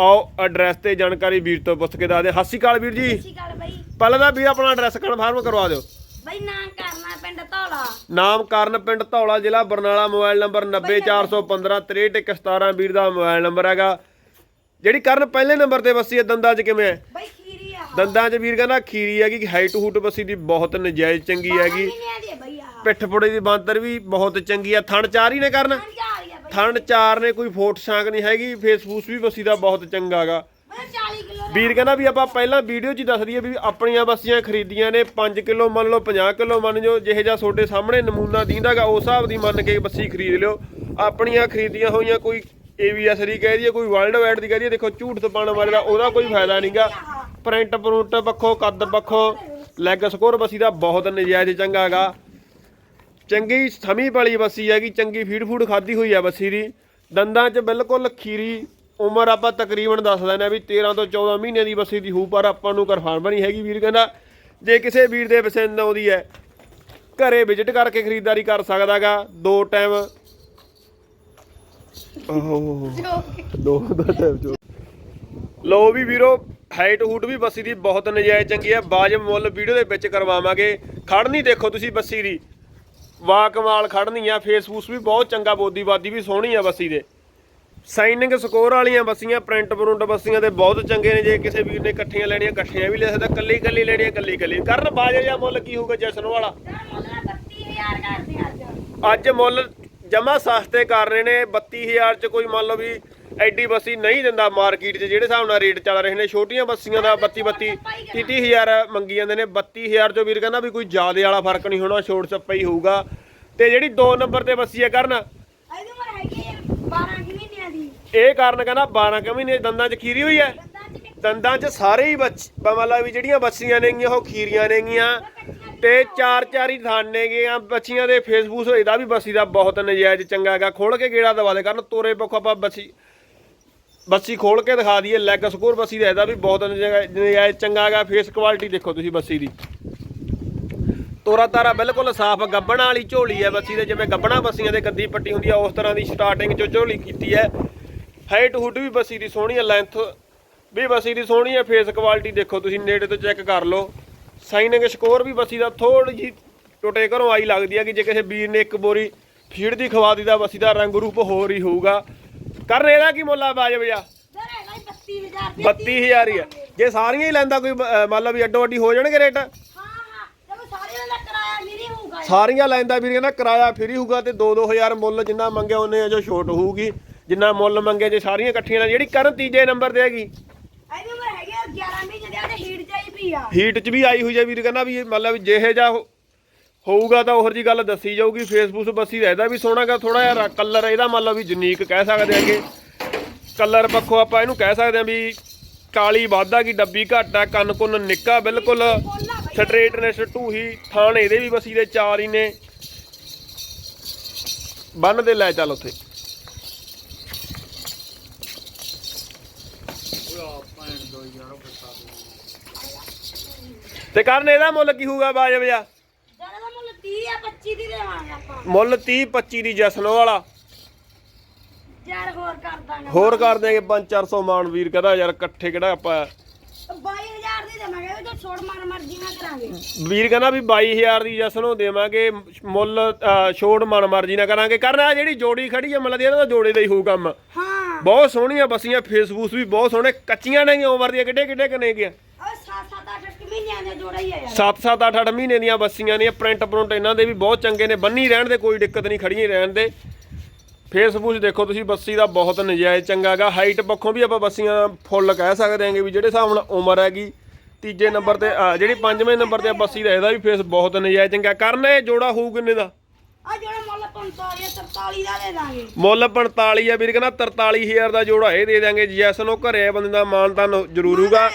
ਆਓ ਐਡਰੈਸ ਤੇ ਜਾਣਕਾਰੀ ਵੀਰ ਤੋਂ ਪੁੱਛ ਕੇ ਦੱਸਦੇ। ਸਤਿ ਸ਼੍ਰੀ ਅਕਾਲ ਵੀਰ ਜੀ। ਸਤਿ ਅਕਾਲ ਬਈ। ਪਹਿਲਾਂ ਤਾਂ ਵੀਰ ਆਪਣਾ ਐਡਰੈਸ ਕਨਫਰਮ ਕਰਵਾ ਦਿਓ। ਬਈ ਨਾਂ ਕਰਨਾ ਪਿੰਡ ਧੌਲਾ। ਨਾਮ ਕਰਨ ਪਿੰਡ ਧੌਲਾ ਜ਼ਿਲ੍ਹਾ ਬਰਨਾਲਾ ਮੋਬਾਈਲ ਨੰਬਰ 90415 ਵੀਰ ਦਾ ਮੋਬਾਈਲ ਨੰਬਰ ਹੈਗਾ। ਜਿਹੜੀ ਕਰਨ ਪਹਿਲੇ ਨੰਬਰ ਤੇ ਵਸੀ ਹੈ ਦੰਦਾਂ 'ਚ ਕਿਵੇਂ ਹੈ? ਬਈ ਖੀਰੀ ਆ। ਦੰਦਾਂ 'ਚ ਵੀਰ ਕਹਿੰਦਾ ਖੀਰੀ ਹੈਗੀ ਕਿ ਹਾਈਟ ਹੂਟ ਬਸੀ ਦੀ ਬਹੁਤ ਨਜਾਇਜ਼ ਚੰਗੀ ਹੈਗੀ। ਮਹੀਨਿਆਂ ਦੀ ਆ ਬਈ ਆ ਪਿੱਠ ਪੁੜੇ ਦੀ ਬਾਂਦਰ ਵੀ ਬਹੁਤ ਚੰਗੀ ਆ। ਥਣ ਚਾਰ ਹੀ ਨੇ ਕਰਨ? ਥਣ ਚਾਰ ਨੇ ਕੋਈ ਫੋਟ ਸ਼ਾਂਕ ਨਹੀਂ ਹੈਗੀ। ਫੇਸਬੂਸ ਵੀ ਬਸੀ ਦਾ ਬਹੁਤ ਚੰਗਾ ਹੈਗਾ ਬਈ 40 ਕਿਲੋ ਵੀਰ ਕਹਿੰਦਾ ਵੀ ਆਪਾਂ ਪਹਿਲਾਂ ਵੀਡੀਓ 'ਚ ਹੀ ਦੱਸ ਦਈਏ ਵੀ ਆਪਣੀਆਂ ਬੱਸੀਆਂ ਖਰੀਦੀਆਂ ਨੇ। 5 ਕਿਲੋ ਮੰਨ ਲਓ 50 ਕਿਲੋ ਮੰਨ ਜੋ ਜਿਹੇ ਜਿਹਾ ਤੁਹਾਡੇ ਸਾਹਮਣੇ ਨਮੂਨਾ ਦੀਂਦਾਗਾ ਉਸ ਹਿਸਾਬ ਦੀ ਮੰਨ ਕੇ ਬੱਸੀ ਖਰੀਦ ਲਿਓ। ਆਪਣੀਆਂ ਖਰੀਦੀਆਂ ਹੋਈਆਂ ਕੋਈ ਏਵੀਐਸ ਦੀ ਕਹਿ ਦਈਏ ਕੋਈ ਵਰਲਡ ਵਾਈਡ ਦੀ ਕਹਿ ਦਈਏ। ਦੇਖੋ ਝੂਠ ਤਪਾਣ ਵਾਲੇ ਦਾ ਉਹਦਾ ਕੋਈ ਫਾਇਦਾ ਨਹੀਂਗਾ ਪ੍ਰਿੰਟ ਪ੍ਰਿੰਟ ਪੱਖੋਂ ਕੱਦ ਪੱਖੋਂ ਲੈਗ ਸਕੋਰ ਬੱਸੀ ਦਾ ਬਹੁਤ ਨਜਾਇਜ਼ ਚੰਗਾ ਹੈਗਾ ਚੰਗੀ ਸਮੀ ਵਾਲੀ ਬੱਸੀ ਹੈਗੀ, ਚੰਗੀ ਫੀਡ ਫੂਡ ਖਾਦੀ ਹੋਈ ਆ ਬੱਸੀ ਦੀ। ਦੰਦਾਂ 'ਚ ਬਿਲਕੁਲ ਖੀਰੀ, ਉਮਰ ਆਪਾਂ ਤਕਰੀਬਨ ਦੱਸ ਦਿੰਦੇ ਆ ਵੀ 13 ਤੋਂ 14 ਮਹੀਨੇ ਦੀ ਬੱਸੀ ਦੀ ਹੋਊ ਪਰ ਆਪਾਂ ਨੂੰ ਕਨਫਰਮ ਨਹੀਂ ਹੈਗੀ ਵੀਰ ਕਹਿੰਦਾ, ਜੇ ਕਿਸੇ ਵੀਰ ਦੇ ਪਸੰਦ ਆਉਂਦੀ ਹੈ, ਘਰੇ ਵਿਜ਼ਿਟ ਕਰਕੇ ਖਰੀਦਦਾਰੀ ਕਰ ਸਕਦਾਗਾ, ਦੋ ਟਾਈਮ ਓਹ ਦੋ, ਦਾ ਟਾਈਮ ਜੋ ਲੋ ਵੀ ਵੀਰੋ ਹਾਈਟ ਹੂਟ ਵੀ ਬੱਸੀ ਦੀ ਬਹੁਤ ਨਜਾਇਜ਼ ਚੰਗੀ ਹੈ ਬਾਜਬ ਮੁੱਲ ਵੀਡੀਓ ਦੇ ਵਿੱਚ ਕਰਵਾਵਾਂਗੇ। ਖੜਨੀ ਦੇਖੋ ਤੁਸੀਂ ਬੱਸੀ ਦੀ। ਵਾ ਕਮਾਲ ਖੜਨੀ ਆ ਫੇਸਬੂਸ ਵੀ ਬਹੁਤ ਚੰਗਾ, ਬੋਦੀਵਾਦੀ ਵੀ ਸੋਹਣੀ ਆ ਬੱਸੀ ਦੇ। ਸਾਈਨਿੰਗ ਸਕੋਰ ਵਾਲੀਆਂ ਬੱਸੀਆਂ ਪ੍ਰਿੰਟ ਪ੍ਰਿੰਟ ਬੱਸੀਆਂ ਦੇ ਬਹੁਤ ਚੰਗੇ ਨੇ, ਜੇ ਕਿਸੇ ਵੀਰ ਨੇ ਇਕੱਠੀਆਂ ਲੈਣੀਆਂ, ਇਕੱਠੀਆਂ ਵੀ ਲੈ ਸਕਦਾ ਕੱਲੀ ਕੱਲੀ ਲੈਣੀਆਂ ਕੱਲੀ ਕੱਲੀ ਕਰਨ ਬਾਜੇ ਜਾਂ ਮੁੱਲ ਕੀ ਹੋਊਗਾ ਜਸ਼ਨ ਵਾਲਾ? ਅੱਜ ਅੱਜ ਮੁੱਲ ਜਮਾ ਸਸਤੇ ਕਰ ਰਹੇ ਨੇ 32000 ਚ ਕੋਈ ਮੰਨ ਲਓ ਵੀ ਐਡੀ ਬੱਸੀ ਨਹੀਂ ਦਿੰਦਾ ਮਾਰਕੀਟ 'ਚ ਜਿਹੜੇ ਹਿਸਾਬ ਨਾਲ ਰੇਟ ਚੱਲ ਰਹੇ ਨੇ ਛੋਟੀਆਂ ਬੱਸੀਆਂ ਦਾ 32 32 30 30000 ਮੰਗੀ ਜਾਂਦੇ ਨੇ 32000 ਚੋਂ ਵੀਰ ਕਹਿੰਦਾ ਵੀ ਕੋਈ ਜ਼ਿਆਦੇ ਵਾਲਾ ਫ਼ਰਕ ਨਹੀਂ ਹੋਣਾ ਛੋਟ ਛੱਪਾ ਹੀ ਹੋਊਗਾ। ਤੇ ਜਿਹੜੀ 2 ਨੰਬਰ ਤੇ ਬੱਸੀ ਹੈ ਕਰਨ ਇਹਦੀ ਉਮਰ ਹੈਗੀ ਆ 12 ਕੁ ਮਹੀਨਿਆਂ ਦੀ। ਇਹ ਕਾਰਨ ਕਹਿੰਦਾ 12 ਕੁ ਮਹੀਨੇ ਦੰਦਾਂ 'ਚ ਖੀਰੀ ਹੋਈ ਹੈ। ਦੰਦਾਂ ਚ ਕਿੱਥੇ? ਦੰਦਾਂ 'ਚ ਸਾਰੇ ਹੀ ਬੱਚ ਮਤਲਬ ਵੀ ਜਿਹੜੀਆਂ ਬੱਸੀਆਂ ਨੇਗੀਆਂ ਉਹ ਖੀਰੀਆਂ ਨੇਗੀਆਂ। ਤੇ ਚਾਰ ਚਾਰ ਹੀ ਥਾਨ ਨੇਗੀਆਂ ਬੱਚੀਆਂ ਦੇ ਫੇਸਬੁੱਕ ਇਹਦਾ ਵੀ ਬੱਸੀ ਦਾ ਬਹੁਤ ਨਜਾਇਜ਼ ਚੰਗਾ ਹੈਗਾ। ਖੋਲ ਕੇ ਗੇੜਾ ਦਵਾ ਦੇ ਕਰਨ ਤੋਰੇ ਪੱਖੋਂ ਆਪਾਂ ਬੱਸੀ ਬੱਸੀ ਖੋਲ ਕੇ ਦਿਖਾ ਦਈਏ ਲੈਗ ਸਕੋਰ ਬੱਸੀ ਦਾ ਇਹਦਾ ਵੀ ਬਹੁਤ ਨਜਾਇਜ਼ ਨਜਾਇਜ਼ ਚੰਗਾ ਫੇਸ ਕੁਆਲਿਟੀ ਦੇਖੋ ਤੁਸੀਂ ਬੱਸੀ ਦੀ। ਤੋਰਾ ਤਾਰਾ ਬਿਲਕੁਲ ਸਾਫ਼, ਗੱਬਣਾ ਵਾਲੀ ਝੋਲੀ ਹੈ ਬੱਸੀ ਦੇ, ਜਿਵੇਂ ਗੱਬਣਾ ਬੱਸੀਆਂ ਦੇ ਗੱਦੀ ਪੱਟੀ ਹੁੰਦੀ ਆ, ਉਸ ਤਰ੍ਹਾਂ ਦੀ ਸਟਾਰਟਿੰਗ ਚੋਂ ਝੋਲੀ ਕੀਤੀ ਹੈ। ਹਾਈਟ ਹੁੱਡ ਵੀ ਬੱਸੀ ਦੀ ਸੋਹਣੀ ਹੈ ਲੈਂਥ ਵੀ ਬੱਸੀ ਦੀ ਸੋਹਣੀ ਹੈ ਫੇਸ ਕੁਆਲਿਟੀ ਦੇਖੋ ਤੁਸੀਂ, ਨੇੜੇ ਤੋਂ ਚੈੱਕ ਕਰ ਲਓ। ਸਾਈਨਿੰਗ ਸਕੋਰ ਵੀ ਬੱਸੀ ਦਾ ਥੋੜੀ ਜੀ ਟੁੱਟੇ ਘਰੋਂ ਆਈ ਲੱਗਦੀ ਹੈ ਕਿ ਜੇ ਕਿਸੇ ਵੀਰ ਨੇ ਇੱਕ ਬੋਰੀ ਫੀਡ ਦੀ ਖਵਾ ਦਿੱਤਾ ਬੱਸੀ ਦਾ ਰੰਗ ਰੂਪ ਹੋਰ ਹੀ ਹੋਊਗਾ। ਕਰਨ ਇਹਦਾ ਕੀ ਮੁੱਲ ਆ ਬਾਜਬ ਜਾ ਦਰ ਹੈਗਾ 32000 32000 ਹੀ ਆ। ਜੇ ਸਾਰੀਆਂ ਹੀ ਲੈਂਦਾ ਕੋਈ ਅਹ, ਮੰਨ ਲਓ ਵੀ ਅੱਡੋ ਅੱਡੀ ਹੋ ਜਾਣਗੇ ਰੇਟ। ਹਾਂ ਹਾਂ ਜਦੋਂ ਸਾਰੇ ਦਾ ਕਿਰਾਇਆ ਮੇਰੀ ਹੋਊਗਾ ਸਾਰੀਆਂ ਲੈਂਦਾ ਵੀਰ ਕਹਿੰਦਾ ਕਿਰਾਇਆ ਫ੍ਰੀ ਹੋਊਗਾ ਤੇ 2-2000 ਮੁੱਲ ਜਿੰਨਾ ਮੰਗਿਆ ਉਹਨੇ ਜੋ ਛੋਟ ਹੋਊਗੀ। ਜਿੰਨਾ ਮੁੱਲ ਮੰਗੇ ਜੇ ਸਾਰੀਆਂ ਇਕੱਠੀਆਂ ਲੈ ਜਿਹੜੀ ਕਰਨ ਤੀਜੇ ਨੰਬਰ ਤੇ ਹੈਗੀ। ਇਹਦੀ ਉਮਰ ਹੈਗੀ ਆ 11 ਮਹੀਨੇ ਦੀ ਤੇ ਹੀਟ ਚਾਹੀ ਪਈ ਆ। ਹੀਟ 'ਚ ਵੀ ਆਈ ਹੋਈ ਹੈ ਵੀਰ ਕਹਿੰਦਾ ਵੀ ਮਤਲਬ ਜਿਹੇ ਜਾ ਹੋਊਗਾ ਤਾਂ ਉਹਰ ਜੀ ਗੱਲ ਦੱਸੀ ਜਾਊਗੀ। ਫੇਸਬੁੱਕ ਬੱਸੀ ਦਾ ਇਹਦਾ ਵੀ ਸੋਹਣਾਗਾ ਥੋੜਾ ਜਿਹਾ ਕਲਰ ਇਹਦਾ ਮੰਨ ਲਓ ਵੀ ਯੂਨੀਕ ਕਹਿ ਸਕਦੇ ਆਂਗੇ ਕਲਰ ਪੱਖੋਂ ਆਪਾਂ ਇਹਨੂੰ ਕਹਿ ਸਕਦੇ ਆਂ ਵੀ ਕਾਲੀ ਵਾਧਾ ਕੀ, ਡੱਬੀ ਘੱਟ ਆ, ਕੰਨ ਕੁੰਨ ਨਿੱਕਾ, ਬਿਲਕੁਲ ਸਟ੍ਰੇਟਨੈਸ ਢੂਹੀ ਥਾਣ ਇਹਦੇ ਵੀ ਬੱਸੀ ਦੇ ਚਾਰ ਹੀ ਨੇ। ਬੰਨ ਦੇ ਲੈ ਚੱਲ ਉੱਥੇ। ਤੇ ਕਰਨ ਇਹਦਾ ਮੁੱਲ ਕੀ ਹੋਊਗਾ ਬਾਜਬ ਜਾ ਜਦੋਂ ਦਾ ਮੁੱਲ 30 ਆ 25 ਦੀ ਦੇਵਾਂਗੇ ਆਪਾਂ। ਮੁੱਲ 30 25 ਦੀ ਜਸਨੋ ਵਾਲਾ। ਯਾਰ ਹੋਰ ਕਰ ਦਾਂਗੇ। ਹੋਰ ਕਰ ਦੇਗੇ 5-400 ਮਾਨ ਵੀਰ ਕਹਿੰਦਾ ਯਾਰ ਇਕੱਠੇ ਕਿਹੜਾ ਆਪਾਂ। 22000 ਦੀ ਦੇਵਾਂਗੇ ਉਹ ਤਾਂ ਛੋੜ ਮਾਰ ਮਰਜ਼ੀ ਨਾਲ ਕਰਾਂਗੇ। ਵੀਰ ਕਹਿੰਦਾ ਵੀ 22000 ਦੀ ਜਸਨੋ ਦੇਵਾਂਗੇ ਮੁੱਲ ਅਹ, ਛੋੜ ਮਨ ਮਰਜ਼ੀ ਨਾ ਕਰਾਂਗੇ। ਕਰਨਾ ਜਿਹੜੀ ਜੋੜੀ ਖੜੀ ਆ ਮਤਲਬ ਇਹਦਾ ਤਾਂ ਜੋੜੇ ਦਾ ਹੀ ਹੋਊ ਕੰਮ। ਹਾਂ। ਬਹੁਤ ਸੋਹਣੀਆਂ ਬੱਸੀਆਂ ਫੇਸਬੁੱਕ ਵੀ ਬਹੁਤ ਸੋਹਣੇ ਕੱਚੀਆਂ ਨੇ ਉਮਰ ਦੀਆਂ ਕਿੱਡੇ ਕਿੱਡੇ ਕਨੇ ਗਿਆ ਉਹ 7-7 8 ਮਹੀਨਿਆਂ ਦੇ ਜੋੜਾ ਹੀ ਆ ਯਾਰ। 7-7 8-8 ਮਹੀਨੇ ਦੀਆਂ ਬੱਸੀਆਂ ਨੇ ਪ੍ਰਿੰਟ ਪ੍ਰਿੰਟ ਇਹਨਾਂ ਦੇ ਵੀ ਬਹੁਤ ਚੰਗੇ ਨੇ ਬੰਨੀ ਰਹਿਣ ਦੇ ਕੋਈ ਦਿੱਕਤ ਨਹੀਂ ਖੜੀਆਂ ਰਹਿਣ ਦੇ। ਫੇਸਬੁੱਕ ਦੇਖੋ ਤੁਸੀਂ ਬੱਸੀ ਦਾ ਬਹੁਤ ਨਜਾਇਜ਼ ਚੰਗਾ ਹੈਗਾ ਹਾਈਟ ਪੱਖੋਂ ਵੀ ਆਪਾਂ ਬੱਸੀਆਂ ਫੁੱਲ ਕਹਿ ਸਕਦੇ ਹਾਂਗੇ ਵੀ ਜਿਹੜੇ ਹਿਸਾਬ ਨਾਲ ਉਮਰ ਹੈਗੀ ਤੀਜੇ ਨੰਬਰ ਤੇ ਆ, ਜਿਹੜੀ ਪੰਜਵੇਂ ਨੰਬਰ ਤੇ ਆ ਬੱਸੀ ਦਾ ਇਹਦਾ ਵੀ ਫੇਸ ਬਹੁਤ ਨਜਾਇਜ਼ ਚੰਗਾ। ਕਰਨ ਇਹ ਜੋੜਾ ਹੋਊ ਕਿੰਨੇ ਦਾ? ਆ ਮੁੱਲ 45 43 ਦਾ ਦੇ ਦਾਂਗੇ। ਮੁੱਲ 45 ਆ ਵੀਰ ਕਹਿੰਦਾ 43000 ਦਾ ਜੋੜਾ ਇਹ ਦੇ ਦਾਂਗੇ ਜੈਸ ਨੂੰ ਘਰੇ ਬੰਦੇ ਦਾ ਮਾਨਤਾਨ ਜ਼ਰੂਰੂਗਾ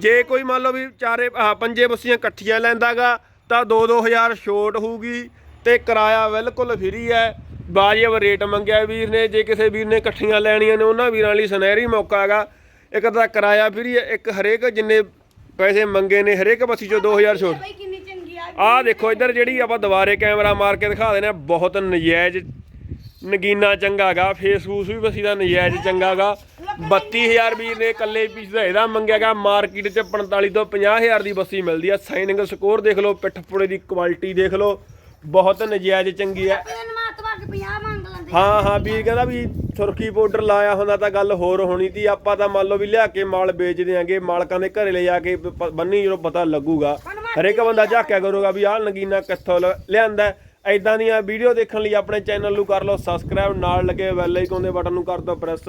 ਜੇ ਕੋਈ ਮੰਨ ਲਓ ਵੀ ਚਾਰੇ ਆਹ ਪੰਜੇ ਬੱਸੀਆਂ ਇਕੱਠੀਆਂ ਲੈਂਦਾਗਾ ਤਾਂ 2-2000 ਛੋਟ ਹੋਊਗੀ ਤੇ ਕਿਰਾਇਆ ਬਿਲਕੁਲ ਫ੍ਰੀ ਹੈ। ਵਾਜਬ ਰੇਟ ਮੰਗਿਆ ਵੀਰ ਨੇ ਜੇ ਕਿਸੇ ਵੀਰ ਨੇ ਇਕੱਠੀਆਂ ਲੈਣੀਆਂ ਨੇ ਉਹਨਾਂ ਵੀਰਾਂ ਲਈ ਸੁਨਹਿਰੀ ਮੌਕਾ ਹੈਗਾ। ਇੱਕ ਤਾਂ ਕਿਰਾਇਆ ਫ੍ਰੀ ਹੈ ਇੱਕ ਹਰੇਕ ਜਿੰਨੇ ਪੈਸੇ ਮੰਗੇ ਨੇ ਹਰੇਕ ਬੱਸੀ ਚੋਂ 2000 ਛੋਟ। ਬਈ ਕਿੰਨੀ ਚੰਗੀ ਆ ਆਹ ਦੇਖੋ ਇੱਧਰ ਜਿਹੜੀ ਆਪਾਂ ਦੁਬਾਰੇ ਕੈਮਰਾ ਮਾਰ ਕੇ ਦਿਖਾ ਦੇਣਾ ਬਹੁਤ ਨਜਾਇਜ਼ ਨਗੀਨਾ ਚੰਗਾਗਾ ਫੇਸਬੁੱਕ ਵੀ ਬਸੀ ਦਾ ਨਜਾਇਜ਼ ਚੰਗਾਗਾ 32000 ਵੀਰ ਨੇ ਇਕੱਲੇ ਪੀਸ ਦਾ ਇਹਦਾ ਮੰਗਿਆਗਾ ਮਾਰਕੀਟ 'ਚ 45 ਤੋਂ 50000 ਦੀ ਬੱਸੀ ਮਿਲਦੀ ਆ। ਸਾਈਨਿੰਗ ਸਕੋਰ ਦੇਖ ਲਓ ਪਿੱਠ ਪੁੜੇ ਦੀ ਕੁਆਲਿਟੀ ਦੇਖ ਲਓ। ਬਹੁਤ ਨਜਾਇਜ਼ ਚੰਗੀ ਆ। ਇਹਦੇ ਮਾਤਵਾ ਕੇ 50 ਮੰਗ ਲੈਂਦੇ। ਹਾਂ ਹਾਂ ਵੀਰ ਕਹਿੰਦਾ ਵੀ ਸੁਰਖੀ ਪਾਊਡਰ ਲਾਇਆ ਹੁੰਦਾ ਤਾਂ ਗੱਲ ਹੋਰ ਹੋਣੀ ਸੀ ਆਪਾਂ ਤਾਂ ਮੰਨ ਲਓ ਵੀ ਲਿਆ ਕੇ ਮਾਲ ਵੇਚ ਦਿਆਂਗੇ ਮਾਲਕਾਂ ਦੇ ਘਰੇ ਲੈ ਜਾ ਕੇ ਬੰਨੀ ਜਦੋਂ ਪਤਾ ਲੱਗੂਗਾ। ਹਰੇਕ ਬੰਦਾ ਝਾਕਿਆ ਕਰੂਗਾ ਵੀ ਆਹ ਨਗੀਨਾ ਕਿੱਥੋਂ ਲਿਆਂਦਾ ਐਦਾਂ ਦੀਆਂ ਵੀਡੀਓ ਦੇਖਣ ਲਈ ਆਪਣੇ ਚੈਨਲ ਨੂੰ ਕਰ ਲਓ ਸਬਸਕ੍ਰਾਈਬ ਨਾਲ ਲੱਗੇ ਬੈਲ ਆਈਕਨ ਦੇ ਬਟਨ ਨੂੰ ਕਰ ਦਿਓ ਪ੍ਰੈਸ